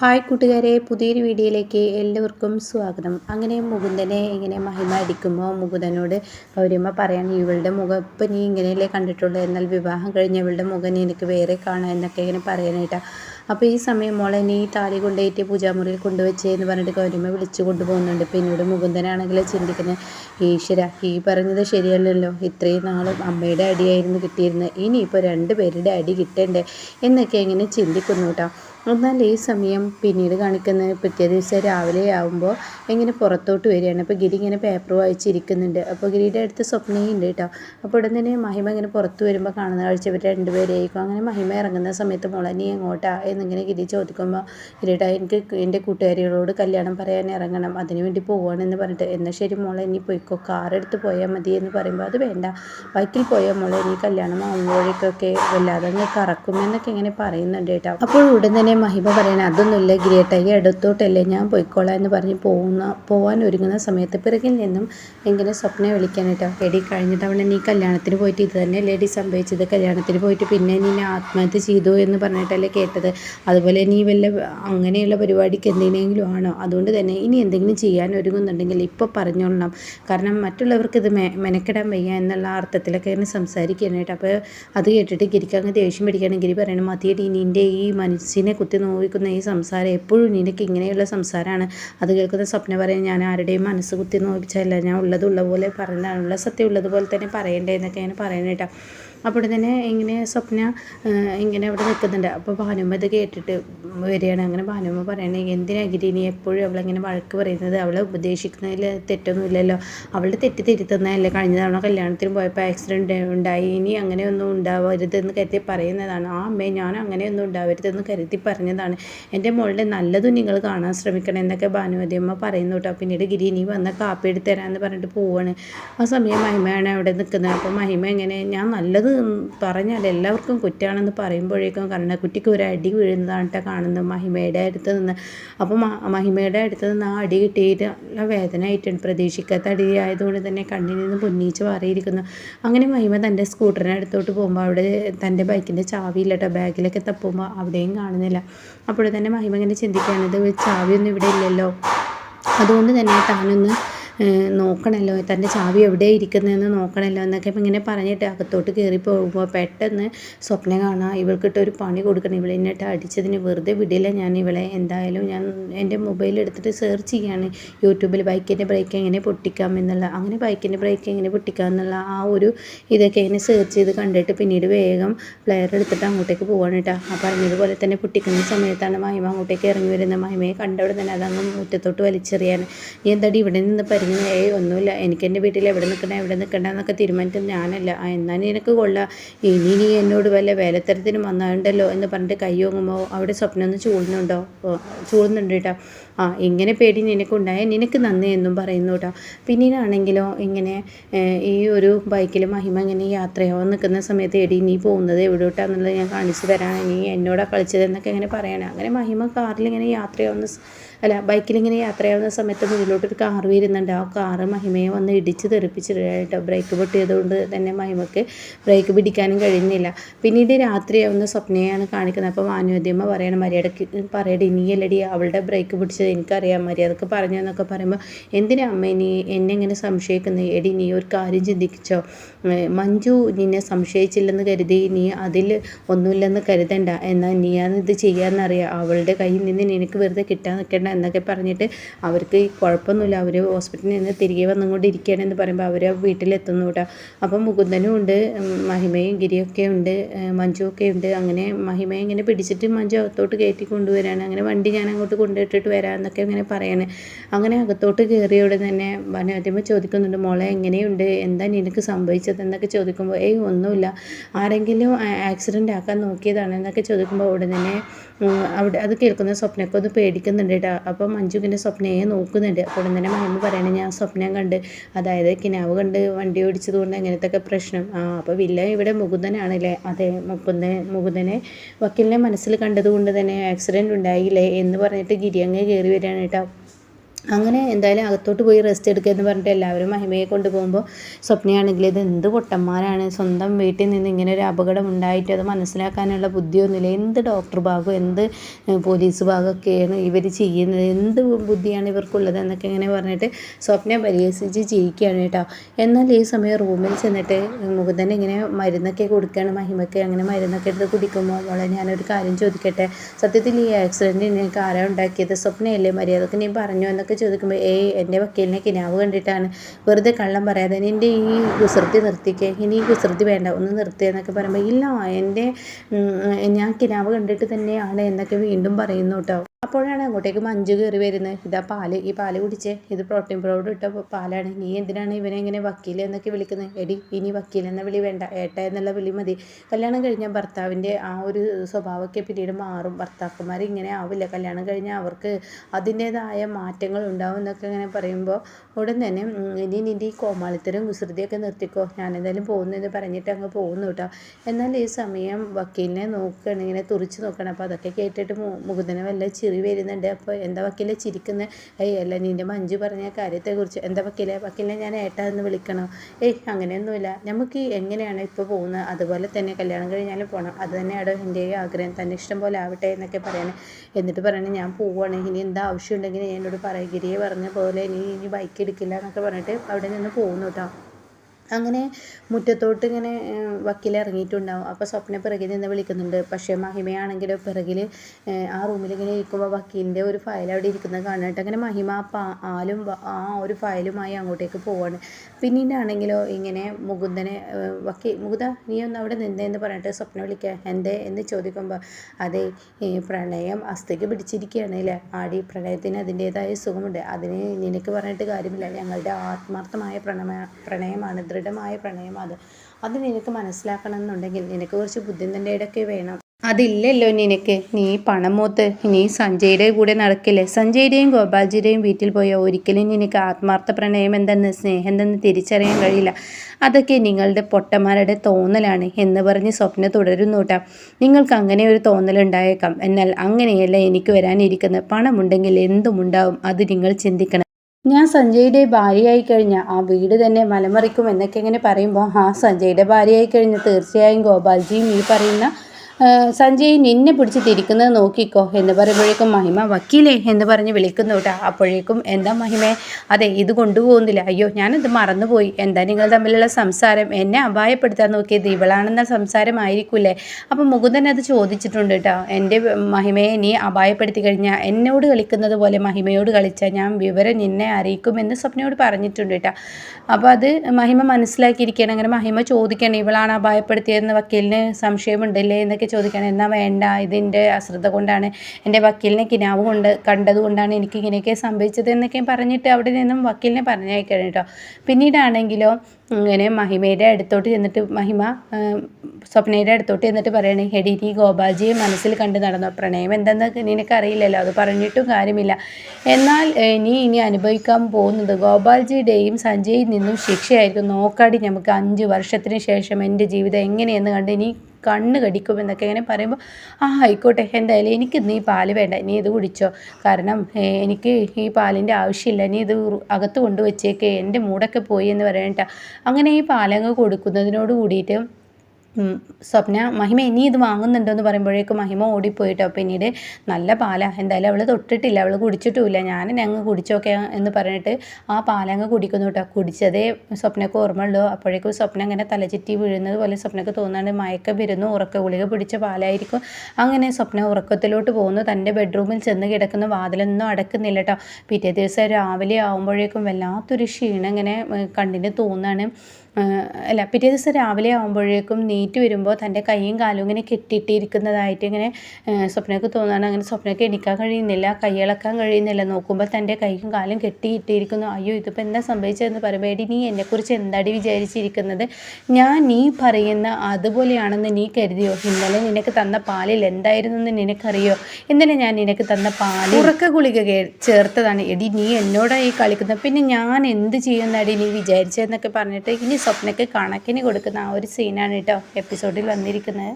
Hi കൂട്ടുകാരെ പുതിയൊരു വീഡിയോയിലേക്ക് എല്ലാവർക്കും സ്വാഗതം. അങ്ങനെ മുകുന്ദനെ ഇങ്ങനെ മഹിമ അടിക്കുമ്പോൾ മുകുന്ദനോട് ഗൗരിയമ്മ പറയാണ് ഇവളുടെ മുഖം ഇപ്പം നീ ഇങ്ങനെയല്ലേ കണ്ടിട്ടുള്ളൂ? എന്നാൽ വിവാഹം കഴിഞ്ഞ ഇവളുടെ മുഖം നീ എനിക്ക് വേറെ കാണാം എന്നൊക്കെ ഇങ്ങനെ പറയാനായിട്ടാണ് അപ്പോൾ ഈ സമയം മോളെ നീ താലി കൊണ്ടുപോയിട്ട് പൂജാമുറിയിൽ കൊണ്ടുവച്ചേ എന്ന് പറഞ്ഞിട്ട് ഗൗരിയമ്മ വിളിച്ചു കൊണ്ടുപോകുന്നുണ്ട്. പിന്നീട് മുകുന്ദനാണെങ്കിൽ ചിന്തിക്കുന്നത് ഈശ്വര ഈ പറഞ്ഞത് ശരിയല്ലല്ലോ. ഇത്രയും നാളും അമ്മയുടെ അടിയായിരുന്നു കിട്ടിയിരുന്നത്. ഇനിയിപ്പോൾ രണ്ട് പേരുടെ അടി കിട്ടണ്ടേ? എന്നൊക്കെ ഇങ്ങനെ ചിന്തിക്കുന്നു കേട്ടോ. എന്നാൽ ഈ സമയം പിന്നീട് കാണിക്കുന്ന പിറ്റേ ദിവസം രാവിലെ ആകുമ്പോൾ ഇങ്ങനെ പുറത്തോട്ട് വരികയാണ്. അപ്പോൾ ഗിരി ഇങ്ങനെ പേപ്പർ വായിച്ചിരിക്കുന്നുണ്ട്. അപ്പോൾ ഗിരിയുടെ അടുത്ത് സ്വപ്നയുണ്ട് കേട്ടോ. അപ്പോൾ ഉടൻ തന്നെ മഹിമ ഇങ്ങനെ പുറത്ത് വരുമ്പോൾ കാണുന്ന കാഴ്ച ഇവർ രണ്ടുപേരെയായിരിക്കും അങ്ങനെ മഹിമ ഇറങ്ങുന്ന സമയത്ത് മോളെ നീ എങ്ങോട്ടാ? എന്നിങ്ങനെ ഗിരി ചോദിക്കുമ്പോൾ ഗിരിയുടെ എനിക്ക് എന്റെ കൂട്ടുകാരികളോട് കല്യാണം പറയാൻ ഇറങ്ങണം. അതിനുവേണ്ടി പോവുകയാണെന്ന് പറഞ്ഞിട്ട്. എന്നാൽ ശരി മോളെ നീ പോയിക്കോ. കാറെടുത്ത് പോയാൽ മതി എന്ന് പറയുമ്പോൾ അത് വേണ്ട. ബൈക്കിൽ പോയാൽ മോളെ നീ കല്യാണം ആകുമ്പോഴേക്കൊക്കെ വല്ലാതെ അങ്ങ് കറക്കുമെന്നൊക്കെ ഇങ്ങനെ പറയുന്നുണ്ട് കേട്ടോ. അപ്പോൾ ഉടൻ തന്നെ മഹിമ പറയണേ അതൊന്നുമില്ല ഗിരിയേട്ട ഈ അടുത്തോട്ടല്ലേ ഞാൻ പോയിക്കോളാം എന്ന് പറഞ്ഞ് പോകുന്ന പോകാൻ ഒരുങ്ങുന്ന സമയത്ത് പിറകിൽ നിന്നും ഇങ്ങനെ സ്വപ്നം വിളിക്കാനായിട്ടോ എടി കഴിഞ്ഞ നീ കല്യാണത്തിന് പോയിട്ട് ഇത് തന്നെ ലേഡി സംഭവിച്ചത്? കല്യാണത്തിന് പോയിട്ട് പിന്നെ നീ ആത്മഹത്യ ചെയ്തു എന്ന് പറഞ്ഞിട്ടല്ലേ കേട്ടത്? അതുപോലെ നീ വല്ല അങ്ങനെയുള്ള പരിപാടിക്ക് എന്തെങ്കിലും ആണോ? അതുകൊണ്ട് തന്നെ ഇനി എന്തെങ്കിലും ചെയ്യാൻ ഒരുങ്ങുന്നുണ്ടെങ്കിൽ ഇപ്പോൾ പറഞ്ഞോളണം. കാരണം മറ്റുള്ളവർക്ക് ഇത് മെ മെനക്കെടാൻ വയ്യ എന്നുള്ള അർത്ഥത്തിലൊക്കെ ഇങ്ങനെ സംസാരിക്കാനായിട്ട്. അപ്പോൾ അത് കേട്ടിട്ട് ഗിരിക്ക് ദേഷ്യം പിടിക്കുകയാണെങ്കിൽ ഗിരി പറയണം മതിയടി നിന്റെ ഈ മനസ്സിനെ കുത്തി നോവിക്കുന്ന ഈ സംസാരം എപ്പോഴും നിനക്ക് ഇങ്ങനെയുള്ള സംസാരമാണ്. അത് കേൾക്കുന്ന സ്വപ്നം പറയാൻ ഞാൻ ആരുടെയും മനസ്സ് കുത്തി നോവിച്ചല്ല ഞാൻ ഉള്ളതുള്ള പോലെ പറഞ്ഞതാണ് ഉള്ള സത്യം ഉള്ളതുപോലെ തന്നെ പറയണ്ടേ എന്നൊക്കെ ഞാൻ പറയുന്നത് അപ്പോൾ തന്നെ ഇങ്ങനെ സ്വപ്ന ഇങ്ങനെ അവിടെ നിൽക്കുന്നുണ്ട്. അപ്പോൾ ഭാനുമ്മ ഇത് കേട്ടിട്ട് വരികയാണ്. അങ്ങനെ ഭാനുമ്മ പറയണേ എന്തിനാ ഗിരിനി എപ്പോഴും അവളിങ്ങനെ വഴക്ക് പറയുന്നത്? അവളെ ഉപദേശിക്കുന്നതിൽ തെറ്റൊന്നുമില്ലല്ലോ. അവളുടെ തെറ്റ് തിരുത്തുന്നതല്ലേ? കഴിഞ്ഞ തവണ കല്യാണത്തിന് പോയപ്പോൾ ആക്സിഡന്റ് ഉണ്ടായി. ഇനി അങ്ങനെയൊന്നും ഉണ്ടാവരുതെന്ന് കരുതി പറയുന്നതാണ്. ആ അമ്മേ ഞാൻ അങ്ങനെയൊന്നും ഉണ്ടാവരുതെന്ന് കരുതി പറഞ്ഞതാണ്. എന്റെ മോളുടെ നല്ലതും നിങ്ങൾ കാണാൻ ശ്രമിക്കണം എന്നൊക്കെ ഭാനുമതി അമ്മ പറയുന്നു കേട്ടോ. പിന്നീട് ഗിരി ഇനി വന്ന കാപ്പി എടുത്തു തരാമെന്ന് പറഞ്ഞിട്ട് പോവാണ്. ആ സമയം മഹിമയാണ് അവിടെ നിൽക്കുന്നത്. അപ്പോൾ മഹിമ എങ്ങനെ ഞാൻ നല്ലത് പറഞ്ഞാൽ എല്ലാവർക്കും കുറ്റമാണെന്ന് പറയുമ്പോഴേക്കും കണ്ണക്കുറ്റിക്ക് ഒരു അടി വീഴുന്നതാണ് കാണുന്നത് മഹിമയുടെ അടുത്ത് നിന്ന്. അപ്പോൾ മഹിമയുടെ അടുത്ത് നിന്ന് ആ അടി കിട്ടിയിട്ട് നല്ല വേദന ആയിട്ടുണ്ട് പ്രതീക്ഷിക്കാത്ത അടി ആയതുകൊണ്ട് തന്നെ കണ്ണിൽ നിന്ന് പൊന്നീച്ച് മാറിയിരിക്കുന്നു അങ്ങനെ മഹിമ തന്റെ സ്കൂട്ടറിനെ അടുത്തോട്ട് പോകുമ്പോൾ അവിടെ തന്റെ ബൈക്കിന്റെ ചാവി ഇല്ലട്ടോ ബാഗിലൊക്കെ തപ്പുമ്പോൾ അവിടെയും കാണുന്നില്ല. അപ്പോൾ തന്നെ മഹിമ ഇങ്ങനെ ചിന്തിക്കുകയാണ് ഇത് ചാവിയൊന്നും ഇവിടെ ഇല്ലല്ലോ. അതുകൊണ്ട് തന്നെ താനൊന്ന് നോക്കണമല്ലോ തന്റെ ചാവി എവിടെ ഇരിക്കുന്നതെന്ന് നോക്കണമല്ലോ എന്നൊക്കെ ഇങ്ങനെ പറഞ്ഞിട്ട് അകത്തോട്ട് കയറി പോകുമ്പോൾ പെട്ടെന്ന് സ്വപ്നം കാണാം. ഇവൾക്കിട്ട് ഒരു പണി കൊടുക്കണം. ഇവളെ എന്നിട്ട് അടിച്ചതിന് വെറുതെ വിടില്ല. ഞാൻ ഇവളെ എന്തായാലും ഞാൻ എന്റെ മൊബൈൽ എടുത്തിട്ട് സെർച്ച് ചെയ്യാണ്. യൂട്യൂബിൽ ബൈക്കിന്റെ ബ്രേക്ക് എങ്ങനെ പൊട്ടിക്കാം എന്നുള്ള അങ്ങനെ ബൈക്കിന്റെ ബ്രേക്ക് എങ്ങനെ പൊട്ടിക്കാം എന്നുള്ള ആ ഒരു ഇതൊക്കെ ഇങ്ങനെ സെർച്ച് ചെയ്ത് കണ്ടിട്ട് പിന്നീട് വേഗം പ്ലെയർ എടുത്തിട്ട് അങ്ങോട്ടേക്ക് പോവാണ് കേട്ടോ. ആ പറഞ്ഞതുപോലെ തന്നെ പൊട്ടിക്കുന്ന സമയത്താണ് മഹിമ അങ്ങോട്ടേക്ക് ഇറങ്ങി വരുന്നത്. മഹിമയെ കണ്ടവിടെ തന്നെ അതങ്ങ് മുറ്റത്തോട്ട് വലിച്ചെറിയാണ്. നീ എന്താടി ഇവിടെ നിന്ന് പരി പറഞ്ഞു ഏയ് ഒന്നുമില്ല. എനിക്ക് എന്റെ വീട്ടിൽ എവിടെ നിൽക്കണം എവിടെ നിൽക്കണ്ട എന്നൊക്കെ തീരുമാനിച്ചത് ഞാനല്ല. എന്നാൽ നിനക്ക് കൊള്ളാം. ഇനി നീ എന്നോട് വല്ല വേലത്തരത്തിനും വന്നാണ്ടല്ലോ എന്ന് പറഞ്ഞിട്ട് കൈ വാങ്ങുമ്പോൾ അവിടെ സ്വപ്നം ഒന്ന് ചൂടുന്നുണ്ടോ? ചൂടുന്നുണ്ട് കേട്ടോ ആ ഇങ്ങനെ പേടി നിനക്കുണ്ടായ നിനക്ക് നന്ദി എന്നും പറയുന്നു കേട്ടോ പിന്നീടാണെങ്കിലോ ഇങ്ങനെ ഈ ഒരു ബൈക്കിൽ മഹിമ ഇങ്ങനെ യാത്രയാവാൻ നിൽക്കുന്ന സമയത്ത് എടി നീ പോകുന്നത് എവിടോട്ടാന്നുള്ളത് ഞാൻ കാണിച്ചു തരാണ്. നീ എന്നോടാ കളിച്ചത് എന്നൊക്കെ ഇങ്ങനെ പറയണം. അങ്ങനെ മഹിമ കാറിൽ ഇങ്ങനെ യാത്രയാവുന്ന അല്ല ബൈക്കിലിങ്ങനെ യാത്രയാവുന്ന സമയത്ത് മുന്നിലോട്ടൊരു കാർ വരുന്നുണ്ട്. ആ കാറ് മഹിമയെ വന്ന് ഇടിച്ച് തെറിപ്പിച്ചിട്ടോ ബ്രേക്ക് പൊട്ടിയതുകൊണ്ട് തന്നെ മഹിമയ്ക്ക് ബ്രേക്ക് പിടിക്കാനും കഴിയുന്നില്ല പിന്നീട് രാത്രിയാവുന്ന സ്വപ്നയാണ് കാണിക്കുന്നത്. അപ്പോൾ മാനുവദ്യമ്മ പറയണം മര്യാദയ്ക്ക് പറയട ഇനിയല്ലടി അവളുടെ ബ്രേക്ക് പിടിച്ചത് എനിക്കറിയാം. മര്യാദയ്ക്ക് പറഞ്ഞു എന്നൊക്കെ പറയുമ്പോൾ എന്തിനാ അമ്മ നീ എന്നെ ഇങ്ങനെ സംശയിക്കുന്നത് എടി നീ ഒരു കാര്യം ചിന്തിച്ചോ? മഞ്ജു നിന്നെ സംശയിച്ചില്ലെന്ന് കരുതി നീ അതിൽ ഒന്നുമില്ലെന്ന് കരുതണ്ട. എന്നാൽ നീയാണിത് ചെയ്യാമെന്നറിയാം അവളുടെ കയ്യിൽ നിന്ന് നിനക്ക് വെറുതെ കിട്ടാൻ നിൽക്കേണ്ട. എന്നൊക്കെ പറഞ്ഞിട്ട് അവർക്ക് കുഴപ്പമൊന്നുമില്ല. അവർ ഹോസ്പിറ്റലിൽ നിന്ന് തിരികെ വന്നുകൊണ്ടിരിക്കുകയാണെന്ന് പറയുമ്പോൾ അവർ വീട്ടിലെത്തുന്നു കേട്ടോ. അപ്പം മുകുന്ദനും ഉണ്ട് മഹിമയും ഗിരിയൊക്കെ ഉണ്ട് മഞ്ജുവൊക്കെ ഉണ്ട്. അങ്ങനെ മഹിമയെ ഇങ്ങനെ പിടിച്ചിട്ട് മഞ്ജു അകത്തോട്ട് കയറ്റി കൊണ്ടുവരാണ്. അങ്ങനെ വണ്ടി ഞാൻ അങ്ങോട്ട് കൊണ്ടുപോയിട്ടിട്ട് വരാം എന്നൊക്കെ ഇങ്ങനെ പറയാണ്. അങ്ങനെ അകത്തോട്ട് കയറിയോടെ തന്നെ വനോദ്യമ ചോദിക്കുന്നുണ്ട് മോളെ എങ്ങനെയുണ്ട്? എന്താ നിനക്ക് സംഭവിച്ചത്? എന്നൊക്കെ ചോദിക്കുമ്പോൾ ഏയ് ഒന്നുമില്ല. ആരെങ്കിലും ആക്സിഡന്റ് ആക്കാൻ നോക്കിയതാണ് എന്നൊക്കെ ചോദിക്കുമ്പോൾ ഉടനെ അവിടെ അത് കേൾക്കുന്ന സ്വപ്നമൊക്കെ ഒന്ന് പേടിക്കുന്നുണ്ട് കേട്ടോ അപ്പോൾ മഞ്ജു ഇങ്ങനെ സ്വപ്നയെ നോക്കുന്നുണ്ട്. അപ്പോൾ ഉടൻ തന്നെ മഹിമ പറയണേ ഞാൻ സ്വപ്നം കണ്ട് അതായത് കിനാവ് കണ്ട് വണ്ടി ഓടിച്ചത് കൊണ്ട് ഒക്കെ പ്രശ്നം? ആ അപ്പോൾ വില്ല ഇവിടെ മുകുന്ദനാണല്ലേ? അതെ മുകുന്ദൻ മുകുന്ദനെ വക്കീലിനെ മനസ്സിൽ കണ്ടതുകൊണ്ട് തന്നെ ആക്സിഡന്റ് ഉണ്ടായില്ലേ എന്ന് പറഞ്ഞിട്ട് ഗിരിയങ്ങ് കയറി വരികയാണ് കേട്ടോ അങ്ങനെ എന്തായാലും അകത്തോട്ട് പോയി റെസ്റ്റ് എടുക്കുക എന്ന് പറഞ്ഞിട്ട് എല്ലാവരും മഹിമയെ കൊണ്ടുപോകുമ്പോൾ സ്വപ്നയാണെങ്കിൽ ഇത് എന്ത് പൊട്ടന്മാരാണ്? സ്വന്തം വീട്ടിൽ നിന്ന് ഇങ്ങനെ ഒരു അപകടം ഉണ്ടായിട്ട് അത് മനസ്സിലാക്കാനുള്ള ബുദ്ധിയൊന്നുമില്ല എന്ത് ഡോക്ടർ ഭാഗം എന്ത് പോലീസ് ഭാഗമൊക്കെയാണ് ഇവർ ചെയ്യുന്നത്? എന്ത് ബുദ്ധിയാണ് ഇവർക്കുള്ളത് എന്നൊക്കെ ഇങ്ങനെ പറഞ്ഞിട്ട് സ്വപ്ന പരിഹസിച്ച് ജീവിക്കുകയാണ് കേട്ടോ. എന്നാൽ ഈ സമയം റൂമിൽ ചെന്നിട്ട് മുകുന്ദൻ ഇങ്ങനെ മരുന്നൊക്കെ കൊടുക്കുകയാണ്. മഹിമയ്ക്ക് അങ്ങനെ മരുന്നൊക്കെ എടുത്ത് കുടിക്കുമ്പോൾ മോളെ ഞാനൊരു കാര്യം ചോദിക്കട്ടെ? സത്യത്തിൽ ഈ ആക്സിഡന്റ് എനിക്ക് ആരാ ഉണ്ടാക്കിയത്? സ്വപ്നയല്ലേ? മര്യാദയ്ക്ക് നീ പറഞ്ഞു എന്നൊക്കെ എന്നൊക്കെ ചോദിക്കുമ്പോൾ ഏയ് എന്റെ വക്കീലിനെ കിനാവ് കണ്ടിട്ടാണ്. വെറുതെ കള്ളം പറയാതെ നിന്റെ ഈ കുസൃതി നിർത്തിക്കേ ഇനി ഈ കുസൃതി വേണ്ട ഒന്ന് നിർത്തിയെന്നൊക്കെ പറയുമ്പോൾ ഇല്ല എന്റെ ഞാൻ കിനാവ് കണ്ടിട്ട് തന്നെയാണ് എന്നൊക്കെ വീണ്ടും പറയുന്നു കേട്ടോ. അപ്പോഴാണ് അങ്ങോട്ടേക്ക് മഞ്ച് കയറി വരുന്നത്. ഇതാ പാൽ. ഈ പാൽ കുടിച്ചേ. ഇത് പ്രോട്ടീൻ പൗഡർ ഇട്ട പാലാണ്. നീ എന്തിനാണ് ഇവനെ ഇങ്ങനെ വക്കീൽ എന്നൊക്കെ വിളിക്കുന്നത്? എടി ഇനി വക്കീൽ എന്ന വിളി വേണ്ട. ഏട്ട എന്നുള്ള വിളി മതി. കല്യാണം കഴിഞ്ഞ ഭർത്താവിന്റെ ആ ഒരു സ്വഭാവമൊക്കെ പിന്നീട് മാറും. ഭർത്താക്കന്മാർ ഇങ്ങനെ ആവില്ല. കല്യാണം കഴിഞ്ഞാൽ അവർക്ക് അതിന്റേതായ മാറ്റങ്ങൾ ഉണ്ടാവും എന്നൊക്കെ ഇങ്ങനെ പറയുമ്പോൾ ഉടൻ തന്നെ ഇനി നിന്റെ ഈ കോമാളിത്തരം കുസൃതിയൊക്കെ നിർത്തിക്കോ. ഞാനെന്തായാലും പോകുന്നു എന്ന് പറഞ്ഞിട്ട് അങ്ങ് പോകുന്നു കേട്ടോ. എന്നാൽ ഈ സമയം വക്കീലിനെ നോക്കുകയാണ്. ഇങ്ങനെ തുറിച്ച് നോക്കണം അപ്പോൾ അതൊക്കെ കേട്ടിട്ട് മുകുന്ദനെ വല്ല ചിരി വരുന്നുണ്ട്. അപ്പോൾ എന്താ വക്കീലെ ചിരിക്കുന്നത് ഏയ് അല്ല നിന്റെ മഞ്ജു പറഞ്ഞ കാര്യത്തെക്കുറിച്ച് എന്താ വക്കീലെ? വക്കീലിനെ ഞാൻ ഏട്ടാ എന്ന് വിളിക്കണോ? ഏയ് അങ്ങനെയൊന്നുമില്ല. നമുക്ക് എങ്ങനെയാണ് ഇപ്പോൾ പോകുന്നത്? അതുപോലെ തന്നെ കല്യാണം കഴിഞ്ഞാലും പോകണം അത് തന്നെയാണ് എന്റെ ആഗ്രഹം. തന്നെ ഇഷ്ടം പോലെ ആവട്ടെ എന്നൊക്കെ പറയണേ. എന്നിട്ട് പറയണേ ഞാൻ പോവുകയാണ് ഇനി എന്താ ആവശ്യമുണ്ടെങ്കിൽ എന്നോട് പറയുകയെ പറഞ്ഞ പോലെ നീ ഇനി ബൈക്ക് എടുക്കില്ല എന്നൊക്കെ പറഞ്ഞിട്ട് അവിടെ നിന്ന് പോകുന്നു കേട്ടോ. അങ്ങനെ മുറ്റത്തോട്ട് ഇങ്ങനെ വക്കീൽ ഇറങ്ങിയിട്ടുണ്ടാവും അപ്പോൾ സ്വപ്ന പിറകിൽ നിന്ന് വിളിക്കുന്നുണ്ട്. പക്ഷേ മഹിമയാണെങ്കിൽ പിറകിൽ ആ റൂമിൽ ഇങ്ങനെ ഇരിക്കുമ്പോൾ വക്കീലിന്റെ ഒരു ഫയൽ അവിടെ ഇരിക്കുന്നത് കാണാനായിട്ട് അങ്ങനെ മഹിമ ആ ആലും ആ ഒരു ഫയലുമായി അങ്ങോട്ടേക്ക് പോവാണ്. പിന്നീടാണെങ്കിലോ ഇങ്ങനെ മുകുന്ദനെ വക്കീൽ മുകുന്ദ നീ ഒന്ന് അവിടെ നിന്നേന്ന് പറഞ്ഞിട്ട് സ്വപ്ന വിളിക്കുക എന്തേ? എന്ന് ചോദിക്കുമ്പോൾ അതെ പ്രണയം അസ്ഥിക്ക് പിടിച്ചിരിക്കുകയാണ് അല്ലേ? ആടി പ്രണയത്തിന് അതിന്റേതായ സുഖമുണ്ട്. അതിന് നിനക്ക് പറഞ്ഞിട്ട് കാര്യമില്ല. ഞങ്ങളുടെ ആത്മാർത്ഥമായ പ്രണമ പ്രണയമാണ്. ദൃഢമായ പ്രണയം അത്. അത് നിനക്ക് മനസ്സിലാക്കണം എന്നുണ്ടെങ്കിൽ നിനക്ക് കുറച്ച് ബുദ്ധിമുട്ടേടൊക്കെ വേണം. അതില്ലല്ലോ നിനക്ക്. നീ പണം മൂത്ത് നീ സഞ്ജയുടെ കൂടെ നടക്കില്ലേ? സഞ്ജയുടെയും ഗോപാൽജിയുടെയും വീട്ടിൽ പോയ ഒരിക്കലും നിനക്ക് ആത്മാർത്ഥ പ്രണയം എന്തെന്ന് സ്നേഹം എന്തെന്ന് തിരിച്ചറിയാൻ കഴിയില്ല. അതൊക്കെ നിങ്ങളുടെ പൊട്ടന്മാരുടെ തോന്നലാണ് എന്ന് പറഞ്ഞ് സ്വപ്നം തുടരുന്നു കേട്ടോ നിങ്ങൾക്ക് അങ്ങനെ ഒരു തോന്നലുണ്ടായേക്കാം. എന്നാൽ അങ്ങനെയല്ല എനിക്ക് വരാനിരിക്കുന്നത്. പണമുണ്ടെങ്കിൽ എന്തുമുണ്ടാവും? അത് നിങ്ങൾ ചിന്തിക്കണം. ഞാൻ സഞ്ജയുടെ ഭാര്യയായി കഴിഞ്ഞ ആ വീട് തന്നെ മലമറിക്കും എന്നൊക്കെ ഇങ്ങനെ പറയുമ്പോൾ ആ സഞ്ജയുടെ ഭാര്യയായി കഴിഞ്ഞ തീർച്ചയായും ഗോപാൽജിയും ഈ പറയുന്ന സഞ്ജയ് നിന്നെ പിടിച്ച് തിരിക്കുന്നത് നോക്കിക്കോ എന്ന് പറയുമ്പോഴേക്കും മഹിമ വക്കീലേ എന്ന് പറഞ്ഞ് വിളിക്കുന്നു കേട്ടോ. അപ്പോഴേക്കും എന്താ മഹിമേ? അതെ ഇത് കൊണ്ടുപോകുന്നില്ല. അയ്യോ ഞാനത് മറന്നുപോയി. എന്താ നിങ്ങൾ തമ്മിലുള്ള സംസാരം? എന്നെ അപായപ്പെടുത്താൻ നോക്കിയത് ഇവളാണെന്ന സംസാരമായിരിക്കൂലേ? അപ്പം മുകുന്ദൻ അത് ചോദിച്ചിട്ടുണ്ട് കേട്ടോ. എന്റെ മഹിമയെ നീ അപായപ്പെടുത്തി കഴിഞ്ഞാൽ എന്നോട് കളിക്കുന്നത് പോലെ മഹിമയോട് കളിച്ചാൽ ഞാൻ വിവരം നിന്നെ അറിയിക്കുമെന്ന് സ്വപ്നയോട് പറഞ്ഞിട്ടുണ്ട് കേട്ടോ. അപ്പോൾ അത് മഹിമ മനസ്സിലാക്കിയിരിക്കുകയാണ്. അങ്ങനെ മഹിമ ചോദിക്കണം ഇവളാണ് അപായപ്പെടുത്തിയതെന്ന് വക്കീലിന് സംശയമുണ്ടല്ലേ? എന്നൊക്കെ ചോദിക്കണം എന്നാ വേണ്ട ഇതിന്റെ അശ്രദ്ധ കൊണ്ടാണ് എന്റെ വക്കീലിനെ കിനാവ് കൊണ്ട് കണ്ടതുകൊണ്ടാണ് എനിക്ക് ഇങ്ങനെയൊക്കെ സംഭവിച്ചത് എന്നൊക്കെ പറഞ്ഞിട്ട് അവിടെ നിന്നും വക്കീലിനെ പറഞ്ഞയക്കണം കേട്ടോ. പിന്നീടാണെങ്കിലോ ഇങ്ങനെ മഹിമയുടെ അടുത്തോട്ട് ചെന്നിട്ട് മഹിമ സ്വപ്നയുടെ അടുത്തോട്ട് ചെന്നിട്ട് പറയണേ ഹെഡി നീ ഗോപാജിയെ മനസ്സിൽ കണ്ട് നടന്നു? പ്രണയം എന്തെന്ന് നിനക്കറിയില്ലല്ലോ അത് പറഞ്ഞിട്ടും കാര്യമില്ല. എന്നാൽ നീ ഇനി അനുഭവിക്കാൻ പോകുന്നത് ഗോപാൽജിയുടെയും സഞ്ജയിൽ നിന്നും ശിക്ഷയായിരിക്കും. നോക്കാടി നമുക്ക് അഞ്ച് വർഷത്തിന് ശേഷം എന്റെ ജീവിതം എങ്ങനെയെന്ന് കണ്ട് നീ കണ്ണ് കടിക്കുമെന്നൊക്കെ ഇങ്ങനെ പറയുമ്പോൾ ആ ആയിക്കോട്ടെ എന്തായാലും എനിക്ക് നീ പാൽ വേണ്ട നീ ഇത് കുടിച്ചോ. കാരണം എനിക്ക് ഈ പാലിന്റെ ആവശ്യമില്ല നീ ഇത് അകത്ത് കൊണ്ടുവച്ചേക്ക് എന്റെ മൂടൊക്കെ പോയി എന്ന് പറയണ്ട അങ്ങനെ ഈ പാലങ്ങ് കൊടുക്കുന്നതിനോട് കൂടിയിട്ട് സ്വപ്ന മഹിമ ഇനി ഇത് വാങ്ങുന്നുണ്ടോ എന്ന് പറയുമ്പോഴേക്കും മഹിമ ഓടിപ്പോയിട്ടോ പിന്നീട് നല്ല പാലാ. എന്തായാലും അവൾ തൊട്ടിട്ടില്ല അവൾ കുടിച്ചിട്ടുമില്ല. ഞാൻ ഞങ്ങൾ കുടിച്ചോക്കെ എന്ന് പറഞ്ഞിട്ട് ആ പാലങ്ങ് കുടിക്കുന്നു കേട്ടോ. കുടിച്ചതേ സ്വപ്നക്ക് ഓർമ്മ ഓർമ്മയുള്ളൂ. അപ്പോഴേക്കും സ്വപ്നം ഇങ്ങനെ തലചുറ്റി വീഴുന്നത് പോലെ സ്വപ്നക്ക് തോന്നാണ്ട് മയക്കം വരുന്നു ഉറക്ക ഗുളിക പിടിച്ച പാലായിരിക്കും. അങ്ങനെ സ്വപ്ന ഉറക്കത്തിലോട്ട് പോകുന്നു. തന്റെ ബെഡ്റൂമിൽ ചെന്ന് കിടക്കുന്ന വാതിലൊന്നും അടക്കുന്നില്ല കേട്ടോ. പിറ്റേ ദിവസം രാവിലെ ആകുമ്പോഴേക്കും വല്ലാത്തൊരു ക്ഷീണം ഇങ്ങനെ കണ്ണിന് തോന്നാണ് അല്ല പിറ്റേ ദിവസം രാവിലെ ആകുമ്പോഴേക്കും നീറ്റ് വരുമ്പോൾ തന്റെ കൈയും കാലും ഇങ്ങനെ കെട്ടിയിട്ടിരിക്കുന്നതായിട്ട് ഇങ്ങനെ സ്വപ്നക്ക് തോന്നുകയാണ്. അങ്ങനെ സ്വപ്നക്ക് എണിക്കാൻ കഴിയുന്നില്ല കൈയിളക്കാൻ കഴിയുന്നില്ല. നോക്കുമ്പോൾ തന്റെ കൈയും കാലും കെട്ടിയിട്ടിരിക്കുന്നു. അയ്യോ ഇതിപ്പോൾ എന്താ സംഭവിച്ചതെന്ന് പറയുമ്പോൾ നീ എന്നെക്കുറിച്ച് എന്താടി വിചാരിച്ചിരിക്കുന്നത്? ഞാൻ നീ പറയുന്ന അതുപോലെയാണെന്ന് നീ കരുതിയോ? ഇന്നലെ നിനക്ക് തന്ന പാലിൽ എന്തായിരുന്നു എന്ന് നിനക്കറിയോ? ഇന്നലെ ഞാൻ നിനക്ക് തന്ന പാലിൽ ഉറക്ക ഗുളിക ചേർത്തതാണ്. എടി നീ എന്നോടായി കളിക്കുന്നത്? പിന്നെ ഞാൻ എന്ത് ചെയ്യുന്നടി നീ വിചാരിച്ചതെന്നൊക്കെ പറഞ്ഞിട്ട് ഇനി സ്വപ്നയ്ക്ക് കണക്കിന് കൊടുക്കുന്ന ആ ഒരു സീനാണ് കേട്ടോ എപ്പിസോഡിൽ വന്നിരിക്കുന്നത്.